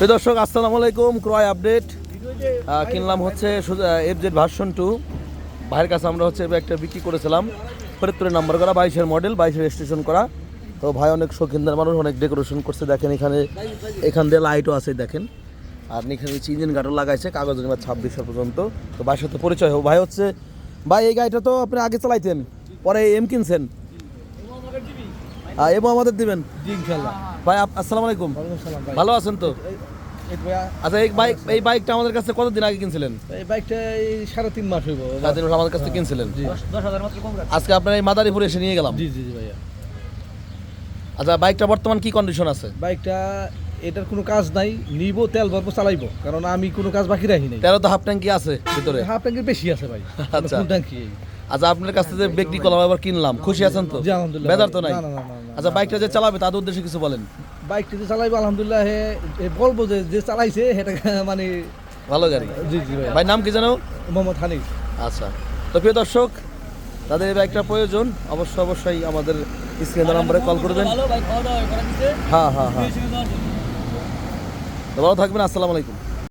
দর্শক, আসসালামু আলাইকুম। ক্রয় আপডেট কিনলাম হচ্ছে এফ জেড ভার্সন টু ভাইয়ের কাছে আমরা হচ্ছে একটা বিক্রি করেছিলাম। ফরিদপুরের নাম্বার করা, বাইশের মডেল বাইশের রেজিস্ট্রেশন করা। তো ভাই অনেক শৌখিনদার মানুষ অনেক ডেকোরেশন করছে। দেখেন এখানে, এখান দিয়ে লাইটও আছে, দেখেন। আর এখানে হচ্ছে ইঞ্জিন গার্ডও লাগাইছে, কাগজ নিবার ছাব্বিশশো পর্যন্ত। তো ভাইয়ের সাথে পরিচয় হোক। ভাই হচ্ছে, ভাই, এই গাড়িটা তো আপনি আগে চালাইতেন, পরে এম কিনছেন। এবং আমাদের দিবেন? ভাই আসসালামু আলাইকুম। ভালো আছেন তো? আচ্ছা এই বাইক এই বাইকটা আমাদের কাছে কতদিন আগে কিনছিলেন? এই বাইকটা এই সাড়ে তিন মাস হইব। সারাদিন হলো আমাদের কাছ থেকে কিনছিলেন? আজকে আপনার এই মাদারীপুরে এসে নিয়ে গেলাম। জি জি ভাইয়া। আচ্ছা বাইকটা বর্তমান কি কন্ডিশন আছে? বাইকটা এটার কোনো কাজ নাই নিব তেল ভরবো চালাইবো। কারণ আমি কোনো কাজ বাকি রাখি নাই। তেরো তো হাফ ট্যাঙ্কি আছে ভিতরে। হাফ ট্যাঙ্কের বেশি আছে ভাই। আচ্ছা। ফুল ট্যাঙ্কি আচ্ছা আপনার কাছ থেকে বিক্রি করলাম এবার কিনলাম। খুশি আছেন তো? বেজার তো নাই? না, না, না, না, না। আচ্ছা বাইকটা যে চালাবে তাদের উদ্দেশ্যে কিছু বলেন। বাইকটা যে চালাইবো আলহামদুলিল্লাহ হে বলব যে যে চালাইছে সেটা মানে ভালো গাড়ি। জি জি ভাই। নাম কি জানো মোহাম্মদ হানিফ। আচ্ছা। তো প্রিয় দর্শক তাদের এই বাইকটা প্রয়োজন অবশ্যই অবশ্যই আমাদের স্ক্রিন নাম্বারে কল করবেন হ্যাঁ হ্যাঁ হ্যাঁ। ভালো থাকবেন আসসালামু আলাইকুম।